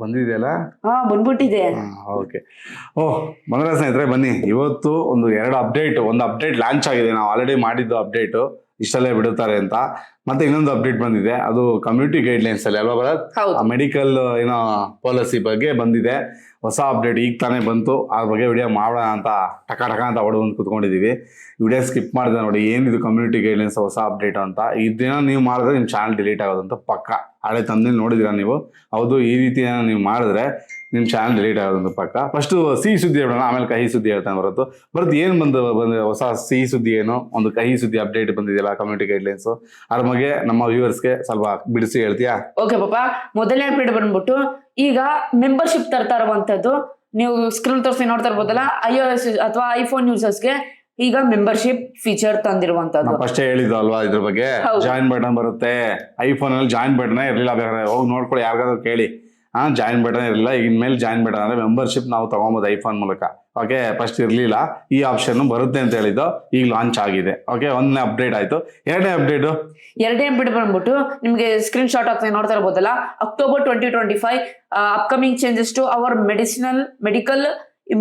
ಬಂದಿದೆಯಲ್ಲ? ಹಾ ಬಂದ್ಬಿಟ್ಟಿದೆ. ಓಕೆ. ಓಹ್ ಮನರಾಜ್ ಸ್ನೇಹಿತರೆ ಬನ್ನಿ. ಇವತ್ತು ಒಂದು ಎರಡು ಅಪ್ಡೇಟ್ ಒಂದು ಅಪ್ಡೇಟ್ ಲಾಂಚ್ ಆಗಿದೆ. ನಾವು ಆಲ್ರೆಡಿ ಮಾಡಿದ್ದು ಅಪ್ಡೇಟು ಇಷ್ಟಲ್ಲೇ ಬಿಡುತ್ತಾರೆ ಅಂತ. ಮತ್ತೆ ಇನ್ನೊಂದು ಅಪ್ಡೇಟ್ ಬಂದಿದೆ. ಅದು ಕಮ್ಯುನಿಟಿ ಗೈಡ್ಲೈನ್ಸ್ ಅಲ್ಲಿ ಅಲ್ವಾ ಹೌದು. ಮೆಡಿಕಲ್ ಏನೋ ಪಾಲಿಸಿ ಬಗ್ಗೆ ಬಂದಿದೆ. ಹೊಸ ಅಪ್ಡೇಟ್ ಈಗ ತಾನೇ ಬಂತು. ಆ ಬಗ್ಗೆ ವಿಡಿಯೋ ಮಾಡೋಣ ಅಂತ ಟಕ ಟಕ ಅಂತ ಹೊಡೆದು ಕುತ್ಕೊಂಡಿದ್ದೀವಿ ವಿಡಿಯೋ ಸ್ಕಿಪ್ ಮಾಡಿದೆ ನೋಡಿ ಏನಿದು ಕಮ್ಯುನಿಟಿ ಗೈಡ್ಲೈನ್ಸ್ ಹೊಸ ಅಪ್ಡೇಟ್ ಅಂತ. ಇದನ್ನ ನೀವು ಮಾಡಿದ್ರೆ ನಿಮ್ಮ ಚಾನಲ್ ಡಿಲೀಟ್ ಆಗೋದಂತ ಪಕ್ಕ. ಹಳೆ ತಂದೆ ನೋಡಿದಿರ ನೀವು? ಹೌದು ಈ ರೀತಿಯ ನೀವು ಮಾಡಿದ್ರೆ ನಿಮ್ಮ ಚಾನಲ್ ಡಿಲೀಟ್ ಆಗೋದಂತ ಪಕ್ಕ. ಫಸ್ಟು ಸಿಹಿ ಸುದ್ದಿ ಹೇಳೋಣ ಆಮೇಲೆ ಕಹಿ ಸುದ್ದಿ ಹೇಳ್ತಾನೆ ಬರುತ್ತೆ ಬರ್ತು ಏನು ಬಂದು ಬಂದ ಹೊಸ ಸಿಹಿ ಸುದ್ದಿ ಏನು? ಒಂದು ಕಹಿ ಸುದ್ದಿ ಅಪ್ಡೇಟ್ ಬಂದಿದೆಯಲ್ಲ ಕಮ್ಯುನಿಟಿ ಗೈಡ್ಲೈನ್ಸ್ ಅದ್ರ ಬಗ್ಗೆ ನಮ್ಮ ವ್ಯೂವರ್ಸ್ಗೆ ಸ್ವಲ್ಪ ಬಿಡಿಸಿ ಹೇಳ್ತೀಯಾ? ಓಕೆ ಪಾಪ ಮೊದಲನೇ ಅಪ್ಡೇಟ್ ಬಂದ್ಬಿಟ್ಟು ಈಗ ಮೆಂಬರ್ಶಿಪ್ ತರ್ತಾ ಇರುವಂತದ್ದು ನೀವು ಸ್ಕ್ರೀನ್ ತೋರಿಸಿ ನೋಡ್ತಾ ಇರ್ಬೋದಲ್ಲ ಐ ಓ ಎಸ್ ಅಥವಾ ಐಫೋನ್ ಯೂಸರ್ಸ್ಗೆ ಈಗ ಮೆಂಬರ್ಶಿಪ್ ಫೀಚರ್ ತಂದಿರುವಂತದ್ದು. ನಾವು ಹೇಳಿದ್ರು ಹೇಳಿದ್ದು ಅಲ್ವಾ ಇದ್ರ ಬಗ್ಗೆ? ಜಾಯಿನ್ ಬಟನ್ ಬರುತ್ತೆ. ಐಫೋನ್ ಅಲ್ಲಿ ಜಾಯಿನ್ ಬಟನ್ ಇರಲಿಲ್ಲ ಬೇಕಾದ್ರೆ ಹೋಗಿ ನೋಡ್ಕೊಳ್ಳಿ ಯಾರಿಗಾದ್ರೂ ಕೇಳಿ. ಜಾಯಿನ್ ಬಟನ್ ಇರಲಿಲ್ಲ. ಈಗ ಮೇಲೆ ಜಾಯಿನ್ ಬಟನ್ ಅಂದ್ರೆ ಮೆಂಬರ್ಶಿಪ್ ನಾವು ತಗೊಂಬೋದು ಐಫೋನ್ ಮೂಲಕ. ಓಕೆ ಫಸ್ಟ್ ಇರಲಿಲ್ಲ. ಈ ಆಪ್ಷನ್ ಬರುತ್ತೆ ಅಂತ ಹೇಳಿದ್ದು ಈಗ ಲಾಂಚ್ ಆಗಿದೆ. ಓಕೆ ಒಂದನೇ ಅಪ್ಡೇಟ್ ಆಯ್ತು. ಎರಡನೇ ಅಪ್ಡೇಟ್ ಎರಡನೇ ಅಪ್ಡೇಟ್ ಬಂದ್ಬಿಟ್ಟು ನಿಮಗೆ ಸ್ಕ್ರೀನ್ ಶಾಟ್ ಆಗ್ತದೆ ನೋಡ್ತಾ ಇರ್ಬೋದಲ್ಲ? October twenty twenty five upcoming changes to our medicinal medical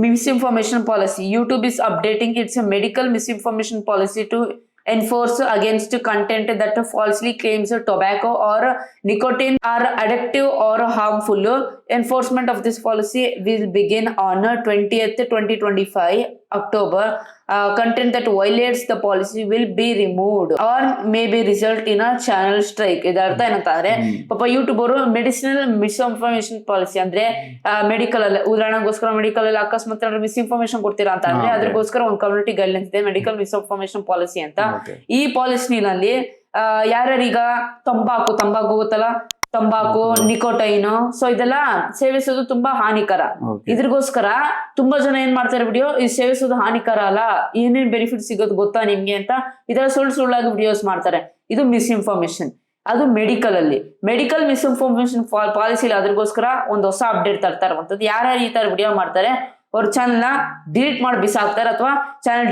misinformation policy youtube is updating its medical misinformation policy to enforce against content that falsely claims tobacco or nicotine are addictive or harmful. Enforcement of this policy will begin on 20th 2025 october uh, content that violates the policy will be removed or may be result in a channel strike. ಇದರ ಅರ್ಥ ಏನಂತಂದ್ರೆ ಪಾಪ YouTube ಅವರು medicinal misinformation policy ಅಂದ್ರೆ medical ಅಲ್ಲಿ ಉದಾಹರಣೆಗೋಸ್ಕರ medical ಅಲ್ಲಿ ಅಕಸ್ಮಾತ್ ಮಿಸ್ಇನ್ಫಾರ್ಮೇಶನ್ ಕೊಡ್ತೀರಾ ಅಂತ ಅಂದ್ರೆ. ಅದಕ್ಕೋಸ್ಕರ ಒಂದು ಕಮ್ಯುನಿಟಿ ಗೈಡ್ಲೈನ್ಸ್ ಇದೆ ಮೆಡಿಕಲ್ ಮಿಸ್ಇನ್ಫಾರ್ಮೇಶನ್ ಪಾಲಿಸಿ ಅಂತ. ಈ ಪಾಲಿಸಿನಲ್ಲಿ ಯಾರ್ಯಾರೀಗ ತಂಬಾಕು ತಂಬಾಕು ಗೊತ್ತಲ್ಲ? ತಂಬಾಕು ನಿಕೋಟೈನು. ಸೊ ಇದೆಲ್ಲ ಸೇವಿಸೋದು ತುಂಬಾ ಹಾನಿಕರ. ಇದ್ರಿಗೋಸ್ಕರ ತುಂಬಾ ಜನ ಏನ್ ಮಾಡ್ತಾರೆ ವಿಡಿಯೋ ಇದು ಸೇವಿಸೋದು ಹಾನಿಕರ ಅಲ್ಲ. ಏನೇನ್ ಬೆನಿಫಿಟ್ ಸಿಗೋದು ಗೊತ್ತಾ ನಿಮ್ಗೆ ಅಂತ ಇದರ ಸುಳ್ಳು ಸುಳ್ಳಾಗಿ ವಿಡಿಯೋಸ್ ಮಾಡ್ತಾರೆ. ಇದು ಮಿಸ್ಇನ್ಫಾರ್ಮೇಶನ್ ಅದು ಮೆಡಿಕಲ್ ಅಲ್ಲಿ. ಮೆಡಿಕಲ್ ಮಿಸ್ಇನ್ಫಾರ್ಮೇಶನ್ ಪಾಲಿಸಿ ಅದ್ರಗೋಸ್ಕರ ಒಂದು ಹೊಸ ಅಪ್ಡೇಟ್ ತರ್ತಾ ಅಂತದ್ದು ಯಾರ್ಯಾರು ಈ ತರ ವಿಡಿಯೋ ಮಾಡ್ತಾರೆ ಅವ್ರ ಚಾನಲ್ನ ಡಿಲೀಟ್ ಮಾಡಿ ಬಿಸಾಕ್ತಾರೆ ಅಥವಾ ಚಾನಲ್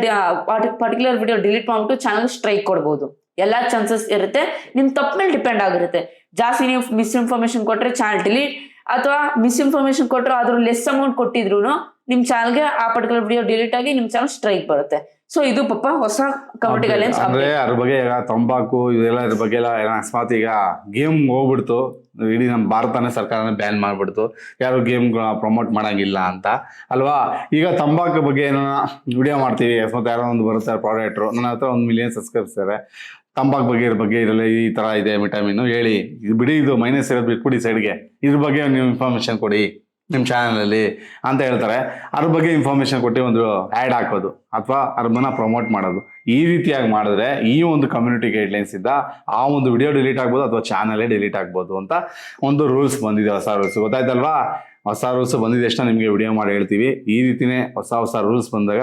ಪರ್ಟಿಕ್ಯುಲರ್ ವಿಡಿಯೋ ಡಿಲೀಟ್ ಮಾಡ್ಬಿಟ್ಟು ಚಾನಲ್ ಸ್ಟ್ರೈಕ್ ಕೊಡ್ಬೋದು. ಎಲ್ಲಾ ಚಾನ್ಸಸ್ ಇರುತ್ತೆ. ನಿಮ್ ತಪ್ಪ ಮೇಲೆ ಡಿಪೆಂಡ್ ಆಗಿರುತ್ತೆ. ಜಾಸ್ತಿ ನೀವು ಮಿಸ್ಇನ್ಫಾರ್ಮೇಶನ್ ಕೊಟ್ರೆ ಚಾನಲ್ ಡಿಲೀಟ್ ಅಥವಾ ಮಿಸ್ಇನ್ಫಾರ್ಮೇಶನ್ ಕೊಟ್ಟರು ಅದ್ರ ಲೆಸ್ ಅಮೌಂಟ್ ಕೊಟ್ಟಿದ್ರು ನಿಮ್ ಚಾನಲ್ಗೆ ಆ ಪರ್ಟಿಕ್ಯುಲರ್ ವಿಡಿಯೋ ಡಿಲೀಟ್ ಆಗಿ ನಿಮ್ ಚಾನಲ್ ಸ್ಟ್ರೈಕ್ ಬರುತ್ತೆ. ಸೊ ಇದು ಪಾಪ ಹೊಸ ಕಮಿಟಿ ಗೈಡ್ಲೈನ್ಸ್ ಅಂದ್ರೆ ಅದ್ರ ಬಗ್ಗೆ ಈಗ ತಂಬಾಕು ಇದೆಲ್ಲ ಇದ್ರ ಬಗ್ಗೆ ಎಲ್ಲ ಏನೋ ಅಸ್ಮಾತ್ ಈಗ ಗೇಮ್ ಹೋಗ್ಬಿಡ್ತು. ಇಡೀ ನಮ್ಮ ಭಾರತನೇ ಸರ್ಕಾರನೇ ಬ್ಯಾನ್ ಮಾಡ್ಬಿಡ್ತು. ಯಾರು ಗೇಮ್ ಪ್ರಮೋಟ್ ಮಾಡಂಗಿಲ್ಲ ಅಂತ. ಅಲ್ವಾ? ಈಗ ತಂಬಾಕು ಬಗ್ಗೆ ಏನೋ ವಿಡಿಯೋ ಮಾಡ್ತೀವಿ. ಅಕಸ್ಮಾತ್ ಯಾರೋ ಒಂದು ಬರುತ್ತೆ ಪ್ರಾಡಕ್ಟ್ರು ನನ್ನ ಹತ್ರ ಒಂದು ಮಿಲಿಯನ್ ಸಬ್ಸ್ಕ್ರೈಬ್ಸ್ ಇದ್ದಾರೆ ತಂಬಾಕು ಬಗ್ಗೆ ಇದ್ರ ಬಗ್ಗೆ ಇರಲ್ಲ ಈ ತರ ಇದೆ ವಿಟಮಿನ್ ಹೇಳಿ. ಇದು ಬಿಡಿ, ಇದು ಮೈನಸ್ ಇರೋದು ಬಿಟ್ಬಿಡಿ ಸೈಡ್ಗೆ ಇದ್ರ ಬಗ್ಗೆ ನೀವು ಇನ್ಫಾರ್ಮೇಷನ್ ಕೊಡಿ ನಿಮ್ಮ ಚಾನಲಲ್ಲಿ ಅಂತ ಹೇಳ್ತಾರೆ. ಅದ್ರ ಬಗ್ಗೆ ಇನ್ಫಾರ್ಮೇಷನ್ ಕೊಟ್ಟು ಒಂದು ಆ್ಯಡ್ ಹಾಕೋದು ಅಥವಾ ಅದನ್ನ ಪ್ರಮೋಟ್ ಮಾಡೋದು. ಈ ರೀತಿಯಾಗಿ ಮಾಡಿದ್ರೆ ಈ ಒಂದು ಕಮ್ಯುನಿಟಿ ಗೈಡ್ಲೈನ್ಸ್ ಇದ್ದ ಆ ಒಂದು ವಿಡಿಯೋ ಡಿಲೀಟ್ ಆಗ್ಬೋದು ಅಥವಾ ಚಾನಲೇ ಡಿಲೀಟ್ ಆಗ್ಬೋದು ಅಂತ ಒಂದು ರೂಲ್ಸ್ ಬಂದಿದೆ ಹೊಸ ರೂಲ್ಸ್ ಗೊತ್ತಾಯ್ತಲ್ವಾ? ಹೊಸ ರೂಲ್ಸ್ ಬಂದಿದೆ ನಿಮಗೆ ವಿಡಿಯೋ ಮಾಡಿ ಹೇಳ್ತೀವಿ. ಈ ರೀತಿನೇ ಹೊಸ ಹೊಸ ರೂಲ್ಸ್ ಬಂದಾಗ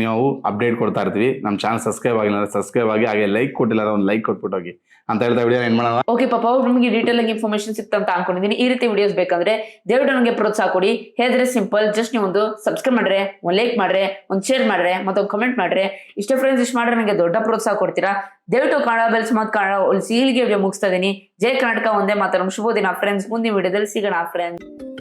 ನಾವು ಅಪ್ಡೇಟ್ ಕೊಡ್ತಾ ಇರ್ತೀವಿ. ನಮ್ಮ ಚಾನಲ್ ಸಬ್ಸ್ಕ್ರೈಬ್ ಆಗಿಲ್ಲ ಸಬ್ಸ್ಕ್ರೈಬ್ ಆಗಿ, ಹಾಗೆ ಲೈಕ್ ಕೊಟ್ಟಿಲ್ಲ ಒಂದು ಲೈಕ್ ಕೊಟ್ಬಿಟ್ಟು ಹೋಗಿ ಅಂತ ಹೇಳ್ತಾ ವಿಡಿಯೋ ಏನ್ ಮಾಡೋಣ. ಓಕೆ ಪಾಪ ಅವ್ರು ನಿಮಗೆ ಡೀಟೇಲ್ ಆಗಿ ಇನ್ಫಾರ್ಮೇಶನ್ ಸಿಕ್ತಂತ ಅನ್ಕೊಂಡಿದ್ದೀನಿ ಈ ರೀತಿ ವಿಡಿಯೋಸ್ ಬೇಕಂದ್ರೆ ದಯವಿಟ್ಟು ನನಗೆ ಪ್ರೋತ್ಸಾಹ ಕೊಡಿ. ಹೇಳಿದ್ರೆ ಸಿಂಪಲ್ ಜಸ್ಟ್ ನೀವು ಒಂದು ಸಬ್ಸ್ಕ್ರೈಬ್ ಮಾಡ್ರೆ, ಒಂದು ಲೈಕ್ ಮಾಡ್ರೆ, ಒಂದು ಶೇರ್ ಮಾಡ್ರೆ, ಮತ್ತೊಂದು ಕಮೆಂಟ್ ಮಾಡ್ರೆ. ಇಷ್ಟೇ ಫ್ರೆಂಡ್ಸ್ ಇಷ್ಟು ಮಾಡ್ರೆ ನನಗೆ ದೊಡ್ಡ ಪ್ರೋತ್ಸಾಹ ಕೊಡ್ತೀರಾ? ದಯವಿಟ್ಟು ಕನ್ನಡ ಬೆಲ್ಸ್ ಮತ್ತು ಕನ್ನಡ ಉಳಿಸಿ ಇಲ್ಲಿಗೆ ವಿಡಿಯೋ ಮುಗಿಸ್ತಾ ಇದ್ದೀನಿ ಜೈ ಕರ್ನಾಟಕ, ಒಂದೇ ಮಾತಾಡೋಣ ಶುಭ ಫ್ರೆಂಡ್ಸ್ ಮುಂದಿನ ವಿಡಿಯೋದಲ್ಲಿ ಸಿಗೋಣ ಫ್ರೆಂಡ್ಸ್